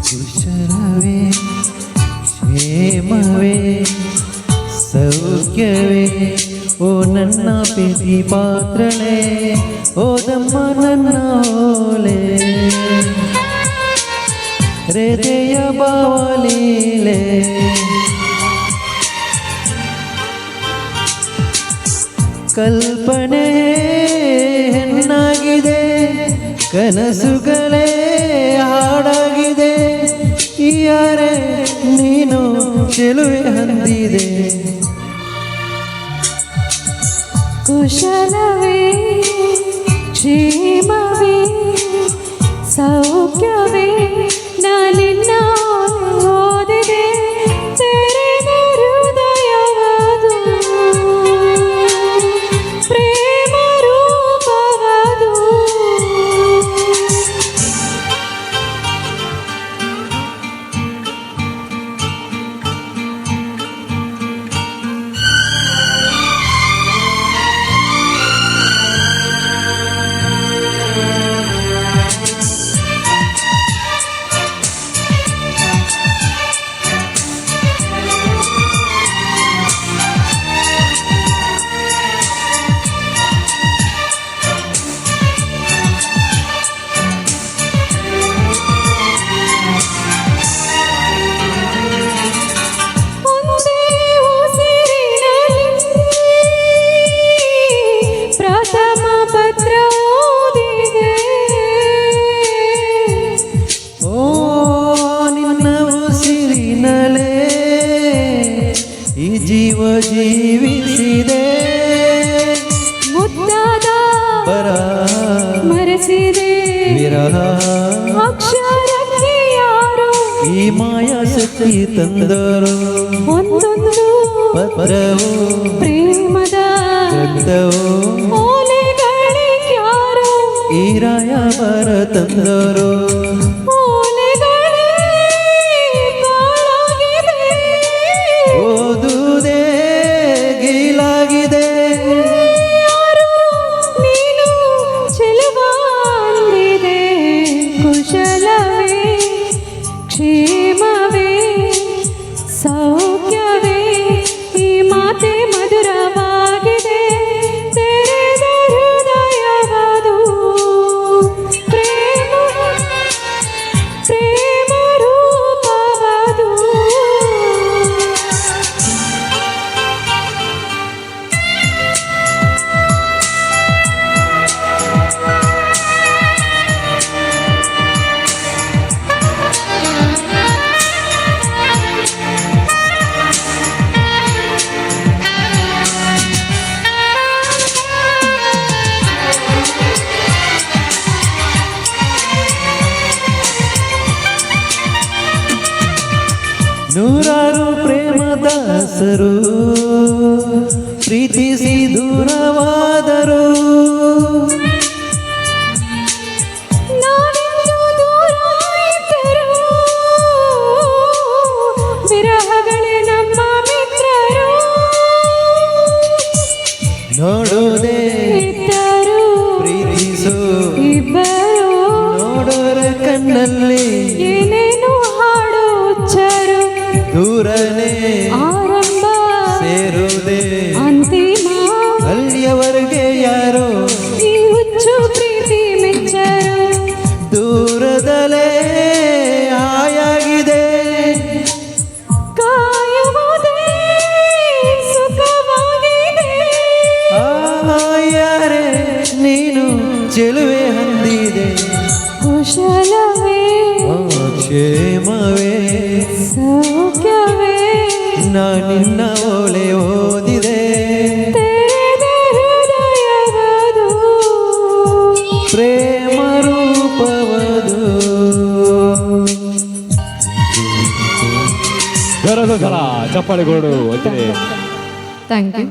ಕುಶಲವೇ ಕ್ಷೇಮವೇ ಸೌಖ್ಯವೇ ಓ ನನ್ನ ಪ್ರೀತಿ ಪಾತ್ರಳೆ ಓದಮ್ಮ ನನ್ನ ಓಲೆ ಹೃದಯ ಬಾವಲೀಲೆ ಕಲ್ಪನೆ ಹೆಣ್ಣಾಗಿದೆ ಕನಸುಗಳೇ ಹಾಡಾಗಿದೆ. ಯಾರೇ ನೀನು ಚೆಲುವೆ ಹಂದಿದೆ. ಕುಶಲವೇ ಕ್ಷೇಮವೇ ಅಕ್ಷರಕ್ಕೆ ಯಾರು? ಈ ಮಾಯಾ ಶಕ್ತಿ ತಂದರು? ಒಂದೊಂದು ಪತ್ರವು? ಪ್ರೇಮದ ರಕ್ತವು ಓಲೆಗಳಿಗ್ಯಾರು ಈ ರಾಯ ಬರ ತಂದರು? ക്ഷേമവേ ക്ഷേമവേ സൗഖ്യവേ. ನೂರಾರು ಪ್ರೇಮದಾಸರು ಪ್ರೀತಿಸಿ ದೂರವಾದರು. ವಿರಹಗಳೇ ನಮ್ಮ ಮಿತ್ರರು. ಪ್ರೀತಿಸು. ಇಬ್ಬರು. ನೋಡೋರ ಕಣ್ಣಲ್ಲಿ ದೂರನೇ ಆರಂಭ ಸೇರುವುದೇ ಅಂತಿಮ ಅಲ್ಲಿಯವರೆಗೆ ಯಾರೋ ಈ ಹುಚ್ಚು ಪ್ರೀತಿ ಮೆಚ್ಚರು. ದೂರದಲೇ ಆಯಾಗಿದೆ ಕಾಯುವುದೇ ಸುಖವಾಗಿದೆ. ಯಾರೇ ನೀನು ಚೆಲುವೆ ನಾನಿನ್ನ ಓಲೆ ಓದಿದೆ. ಪ್ರೇಮ ರೂಪವದು. ಗರಗರ ಚಪ್ಪಾಳೆಗೋಡು ಥ್ಯಾಂಕ್ ಯು